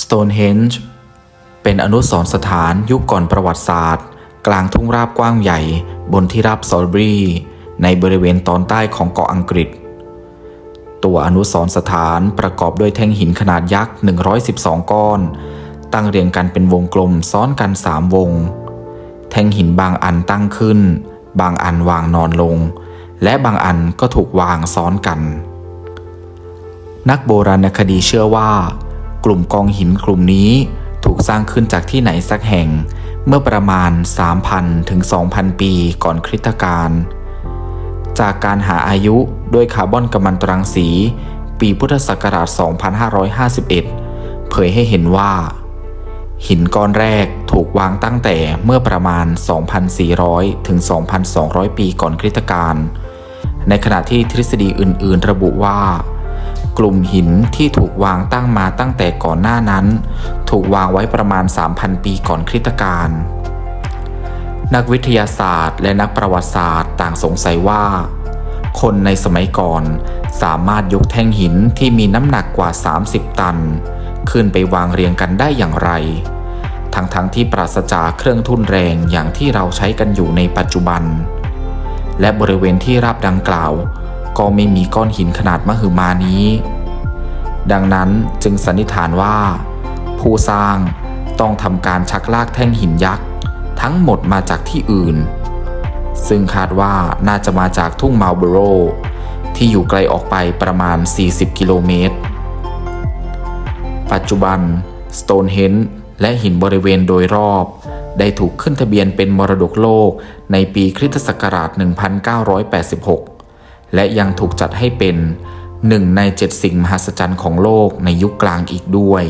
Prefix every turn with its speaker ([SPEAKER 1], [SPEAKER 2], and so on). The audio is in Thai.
[SPEAKER 1] Stonehenge เป็นอนุสรณ์สถานยุคก่อนประวัติศาสตร์ กลางทุ่งราบกว้างใหญ่ บนที่ราบซอลบรีในบริเวณตอนใต้ของเกาะอังกฤษ ตัวอนุสรณ์สถานประกอบด้วยแท่งหินขนาดยักษ์ 112 ก้อน ตั้งเรียงกันเป็นวงกลมซ้อนกัน 3 วง แท่งหินบางอันตั้งขึ้น บางอันวางนอนลง และบางอันก็ถูกวางซ้อนกัน นักโบราณคดีเชื่อว่า กลุ่มกองหินกลุ่มนี้ถูกสร้างขึ้นจากที่ไหนสักแห่ง เมื่อประมาณ 3,000 ถึง 2,000 ปีก่อนคริสตกาล จากการหาอายุด้วยคาร์บอนกัมมันตรังสี ปีพุทธศักราช 2551 เผยให้เห็นว่า หินก้อนแรกถูกวางตั้งแต่เมื่อประมาณ 2,400 ถึง 2,200 ปีก่อนคริสตกาล ในขณะที่ทฤษฎีอื่น ๆ ระบุว่า กลุ่มหินที่ถูกวางตั้งมาตั้งแต่ก่อนหน้านั้น ถูกวางไว้ประมาณ 3,000 ปีก่อนคริสตกาลนักวิทยาศาสตร์ และนักประวัติศาสตร์ต่างสงสัยว่า คนในสมัยก่อนสามารถยกแท่งหินที่มีน้ำหนักกว่า 30 ตัน ขึ้นไปวางเรียงกันได้อย่างไร ทั้งๆทที่ปราศจากเครื่องทุ่นแรงอย่างที่เราใช้กันอยู่ในปัจจุบัน และบริเวณที่ราบดังกล่าว ก็ไม่มีก้อนหินขนาดมหึมานี้ ดังนั้นจึงสันนิษฐานว่า ผู้สร้างต้องทำการชักลากแท่งหินยักษ์ ทั้งหมดมาจากที่อื่น ซึ่งคาดว่าน่าจะมาจากทุ่งมาลเบโร ที่อยู่ไกลออกไปประมาณ 40 กิโลเมตร ปัจจุบัน Stonehenge และหินบริเวณโดยรอบ ได้ถูกขึ้นทะเบียนเป็นมรดกโลกในปีคริสตศักราช 1986 และยังถูกจัดให้เป็นหนึ่งในเจ็ดสิ่งมหัศจรรย์ของโลกในยุคกลางอีกด้วย